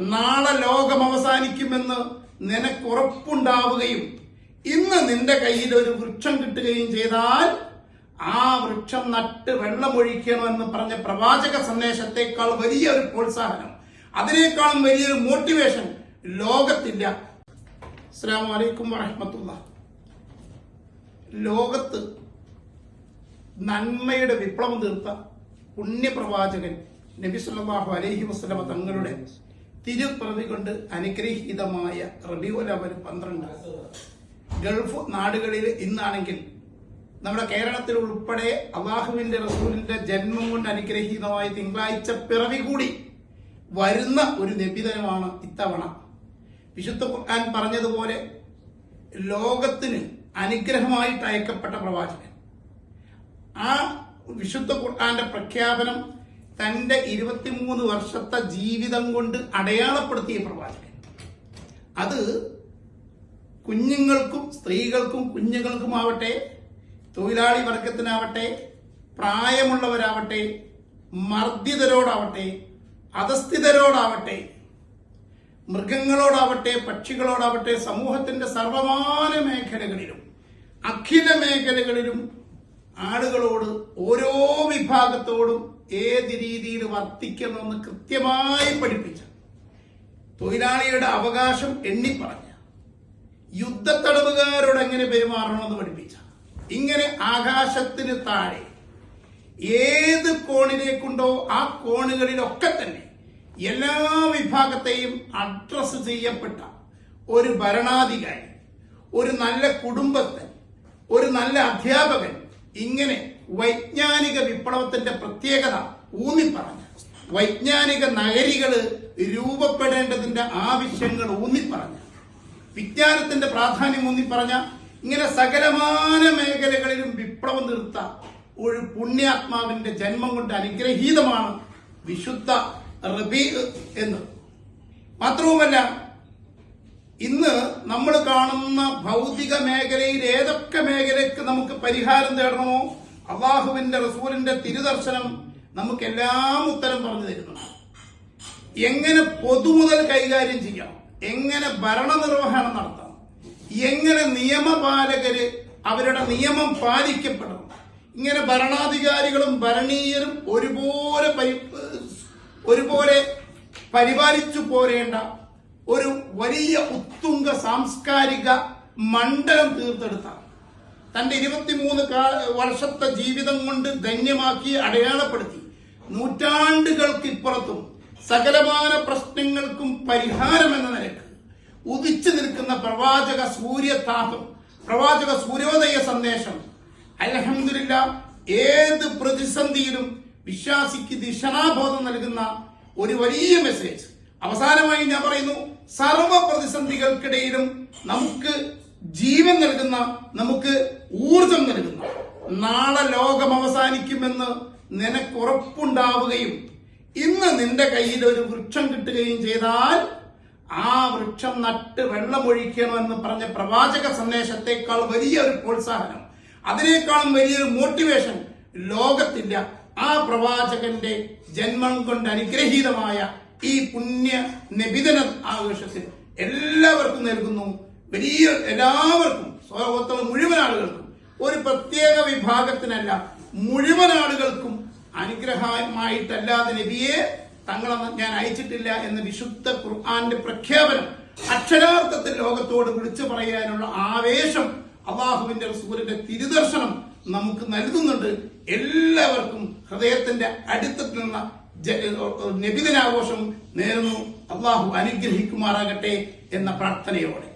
നാളെ ലോകം അവസാനിക്കുമെന്ന് നിനക്കുറപ്പുണ്ടാവുകയും ഇന്ന് നിന്റെ കയ്യിൽ ഒരു വൃക്ഷം കിട്ടുകയും ചെയ്താൽ ആ വൃക്ഷം നട്ട് വെള്ളമൊഴിക്കണമെന്ന് പറഞ്ഞ പ്രവാചക സന്ദേശത്തെക്കാൾ വലിയ ഒരു പ്രോത്സാഹനം. അതിനേക്കാളും വലിയൊരു മോട്ടിവേഷൻ ലോകത്തില്ല. അസ്സാം വലൈക്കും വറഹമത്തുള്ള ലോകത്ത് നന്മയുടെ വിപ്ലവം തീർത്ത പുണ്യപ്രവാചകൻ നബി സല്ലല്ലാഹു അലൈഹി വസല്ലമ തങ്ങളുടെ തിരുപ്രതി കൊണ്ട് അനുഗ്രഹീതമായ റബിയുൽ അവൽ പന്ത്രണ്ട്. ഗൾഫ് നാടുകളിൽ ഇന്നാണെങ്കിൽ നമ്മുടെ കേരളത്തിൽ ഉൾപ്പെടെ അള്ളാഹുവിന്റെ റസൂലിന്റെ ജന്മം കൊണ്ട് അനുഗ്രഹീതമായ തിങ്കളാഴ്ച പിറവി കൂടി വരുന്ന ഒരു നിബിധനമാണ് ഇത്തവണ. വിശുദ്ധ ഖുർആൻ പറഞ്ഞതുപോലെ ലോകത്തിന് അനുഗ്രഹമായിട്ട് അയക്കപ്പെട്ട പ്രവാചകൻ. ആ വിശുദ്ധ ഖുർആന്റെ പ്രഖ്യാപനം തന്റെ ഇരുപത്തിമൂന്ന് വർഷത്തെ ജീവിതം കൊണ്ട് അടയാളപ്പെടുത്തിയ പ്രവാചകൻ. അത് കുഞ്ഞുങ്ങൾക്കും സ്ത്രീകൾക്കും കുഞ്ഞുങ്ങൾക്കുമാവട്ടെ തൊഴിലാളി വർഗത്തിനാവട്ടെ പ്രായമുള്ളവരാവട്ടെ മർദ്ദിതരോടാവട്ടെ അധസ്ഥിതരോടാവട്ടെ മൃഗങ്ങളോടാവട്ടെ പക്ഷികളോടാവട്ടെ സമൂഹത്തിന്റെ സർവമാന മേഖലകളിലും അഖില മേഖലകളിലും ആളുകളോട് ഓരോ വിഭാഗത്തോടും ഏത് രീതിയിൽ വർത്തിക്കണമെന്ന് കൃത്യമായി പഠിപ്പിച്ച തൊഴിലാളിയുടെ അവകാശം എണ്ണിപ്പറഞ്ഞ യുദ്ധത്തടവുകാരോട് എങ്ങനെ പെരുമാറണമെന്ന് പഠിപ്പിച്ച ഇങ്ങനെ ആകാശത്തിന് താഴെ ഏത് കോണിലേക്കുണ്ടോ ആ കോണുകളിലൊക്കെ തന്നെ എല്ലാ വിഭാഗത്തെയും അഡ്രസ് ചെയ്യപ്പെട്ട ഒരു ഭരണാധികാരി ഒരു നല്ല കുടുംബസ്ഥൻ ഒരു നല്ല അധ്യാപകൻ ഇങ്ങനെ വൈജ്ഞാനിക വിപ്ലവത്തിന്റെ പ്രത്യേകത പറഞ്ഞു വൈജ്ഞാനിക നഗരികൾ രൂപപ്പെടേണ്ടതിന്റെ ആവശ്യങ്ങൾ പറഞ്ഞു വിജ്ഞാനത്തിന്റെ പ്രാധാന്യം ഊന്നിപ്പറഞ്ഞ ഇങ്ങനെ സകലമാന മേഖലകളിലും വിപ്ലവം നിർത്ത ഒരു പുണ്യാത്മാവിന്റെ ജന്മം കൊണ്ട് അനുഗ്രഹീതമാണ് വിശുദ്ധ റബി എന്ന്. മാത്രവുമല്ല ഇന്ന് നമ്മൾ കാണുന്ന ഭൗതിക മേഖലയിൽ ഏതൊക്കെ മേഖലയ്ക്ക് നമുക്ക് പരിഹാരം തേടണമോ അള്ളാഹുവിന്റെ റസൂലിന്റെ തിരുദർശനം നമുക്ക് എല്ലാം ഉത്തരം പറഞ്ഞു തരുന്നു എങ്ങനെ പൊതുമുതൽ കൈകാര്യം ചെയ്യാം? എങ്ങനെ ഭരണനിർവഹണം നടത്താം? എങ്ങനെ നിയമപാലകര് അവരുടെ നിയമം പാലിക്കപ്പെടണം? ഇങ്ങനെ ഭരണാധികാരികളും ഭരണീയരും ഒരുപോലെ ഒരുപോലെ പരിപാലിച്ചു പോരേണ്ട ഒരു വലിയ ഉത്തുംഗ സാംസ്കാരിക മണ്ഡലം തീർത്തെടുത്ത തന്റെ ഇരുപത്തിമൂന്ന് വർഷത്തെ ജീവിതം കൊണ്ട് ധന്യമാക്കി അടയാളപ്പെടുത്തി. നൂറ്റാണ്ടുകൾക്ക് ഇപ്പുറത്തും സകലമാന പ്രശ്നങ്ങൾക്കും പരിഹാരം എന്ന നിലയ്ക്ക് ഉദിച്ചു നിൽക്കുന്ന പ്രവാചക സൂര്യതാപം പ്രവാചക സൂര്യോദയ സന്ദേശം. അലഹമില്ല ഏത് പ്രതിസന്ധിയിലും വിശ്വാസിക്ക് ദിശനാബോധം നൽകുന്ന ഒരു വലിയ മെസ്സേജ് അവസാനമായി ഞാൻ പറയുന്നു സർവ പ്രതിസന്ധികൾക്കിടയിലും നമുക്ക് ജീവൻ നൽകുന്ന നമുക്ക് ഊർജം നൽകുന്ന നാളെ ലോകം അവസാനിക്കുമെന്ന് നിനക്കുറപ്പുണ്ടാവുകയും ഇന്ന് നിന്റെ കയ്യിൽ ഒരു വൃക്ഷം കിട്ടുകയും ചെയ്താൽ ആ വൃക്ഷം നട്ട് വെള്ളമൊഴിക്കണമെന്ന് പറഞ്ഞ പ്രവാചക സന്ദേശത്തെക്കാൾ വലിയ ഒരു പ്രോത്സാഹനം അതിനേക്കാളും വലിയൊരു മോട്ടിവേഷൻ ലോകത്തില്ല ആ പ്രവാചകന്റെ ജന്മം കൊണ്ട് അനുഗ്രഹീതമായ ഈ പുണ്യ നബിതന ആഘോഷത്തിൽ എല്ലാവർക്കും നൽകുന്നു. വലിയ എല്ലാവർക്കും സ്വലോകത്തുള്ള മുഴുവൻ ആളുകൾക്കും. ഒരു പ്രത്യേക വിഭാഗത്തിനല്ല മുഴുവൻ ആളുകൾക്കും അനുഗ്രഹമായിട്ടല്ലാതെ നബിയെ തങ്ങളെ ഞാൻ അയച്ചിട്ടില്ല എന്ന വിശുദ്ധ ഖുർആന്റെ പ്രഖ്യാപനം അക്ഷരാർത്ഥത്തിൽ ലോകത്തോട് വിളിച്ചു പറയാനുള്ള ആവേശം അള്ളാഹുവിന്റെ റസൂലിന്റെ തിരുദർശനം നമുക്ക് നൽകുന്നുണ്ട്. എല്ലാവർക്കും ഹൃദയത്തിന്റെ അടുത്തുള്ള നബിദിനാഘോഷം നേരുന്നു. അള്ളാഹു അനുഗ്രഹിക്കുമാറാകട്ടെ എന്ന പ്രാർത്ഥനയോടെ.